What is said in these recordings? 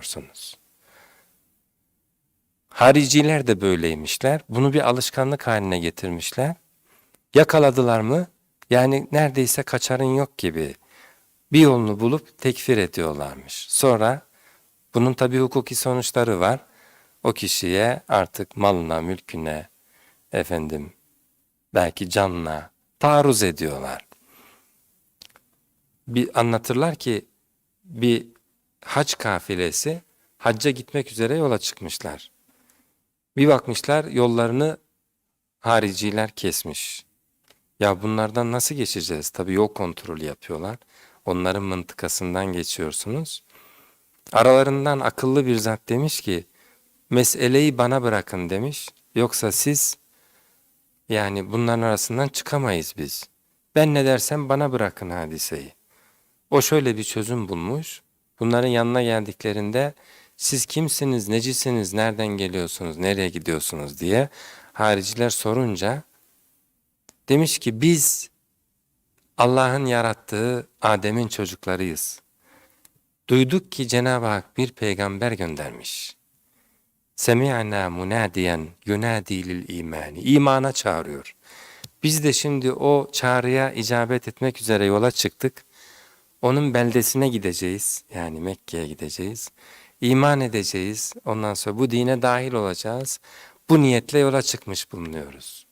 görüyorsunuz. Hariciler de böyleymişler. Bunu bir alışkanlık haline getirmişler. Yakaladılar mı? Yani neredeyse kaçarın yok gibi bir yolunu bulup tekfir ediyorlarmış. Sonra bunun tabi hukuki sonuçları var. O kişiye artık malına, mülküne, efendim belki canına taarruz ediyorlar. Bir anlatırlar ki bir hac kafilesi hacca gitmek üzere yola çıkmışlar. Bir bakmışlar yollarını hariciler kesmiş. Ya bunlardan nasıl geçeceğiz? Tabii yol kontrolü yapıyorlar. Onların mıntıkasından geçiyorsunuz. Aralarından akıllı bir zat demiş ki, meseleyi bana bırakın demiş. Yoksa siz, yani bunların arasından çıkamayız biz. Ben ne dersem bana bırakın hadiseyi. O şöyle bir çözüm bulmuş. Bunların yanına geldiklerinde siz kimsiniz, necisiniz, nereden geliyorsunuz, nereye gidiyorsunuz diye hariciler sorunca demiş ki biz Allah'ın yarattığı Adem'in çocuklarıyız. Duyduk ki Cenab-ı Hak bir peygamber göndermiş. Semi'na munadiyen yunadi lil imani. İmana çağırıyor. Biz de şimdi o çağrıya icabet etmek üzere yola çıktık. Onun beldesine gideceğiz. Yani Mekke'ye gideceğiz. İman edeceğiz. Ondan sonra bu dine dahil olacağız. Bu niyetle yola çıkmış bulunuyoruz.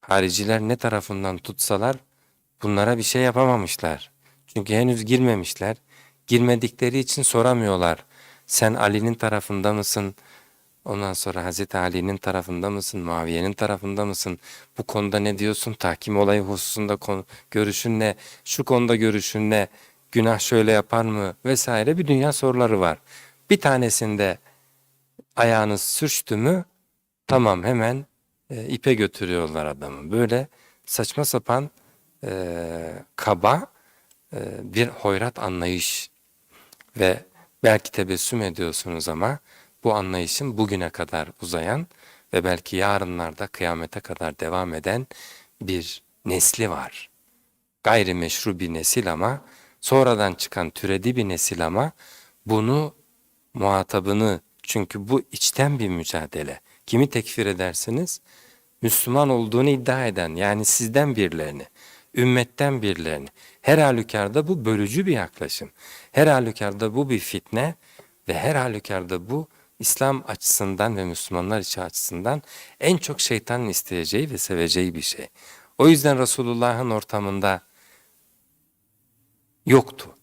Hariciler ne tarafından tutsalar bunlara bir şey yapamamışlar. Çünkü henüz girmemişler. Girmedikleri için soramıyorlar. Sen Ali'nin tarafında mısın? Ondan sonra Hazreti Ali'nin tarafında mısın? Muaviye'nin tarafında mısın? Bu konuda ne diyorsun? Tahkim olayı hususunda konu, görüşün ne? Şu konuda görüşün ne? Günah şöyle yapar mı? Vesaire bir dünya soruları var. Bir tanesinde ayağınız sürçtü mü tamam hemen e, ipe götürüyorlar adamı. Böyle saçma sapan e, kaba e, bir hoyrat anlayış ve belki tebessüm ediyorsunuz ama bu anlayışın bugüne kadar uzayan ve belki yarınlarda kıyamete kadar devam eden bir nesli var. Gayrimeşru bir nesil ama sonradan çıkan türedi bir nesil ama bunu muhatabını çünkü bu içten bir mücadele. Kimi tekfir edersiniz? Müslüman olduğunu iddia eden yani sizden birilerini, ümmetten birilerini. Her halükarda bu bölücü bir yaklaşım. Her halükarda bu bir fitne ve her halükarda bu İslam açısından ve Müslümanlar içi açısından en çok şeytanın isteyeceği ve seveceği bir şey. O yüzden Resulullah'ın ortamında yoktu.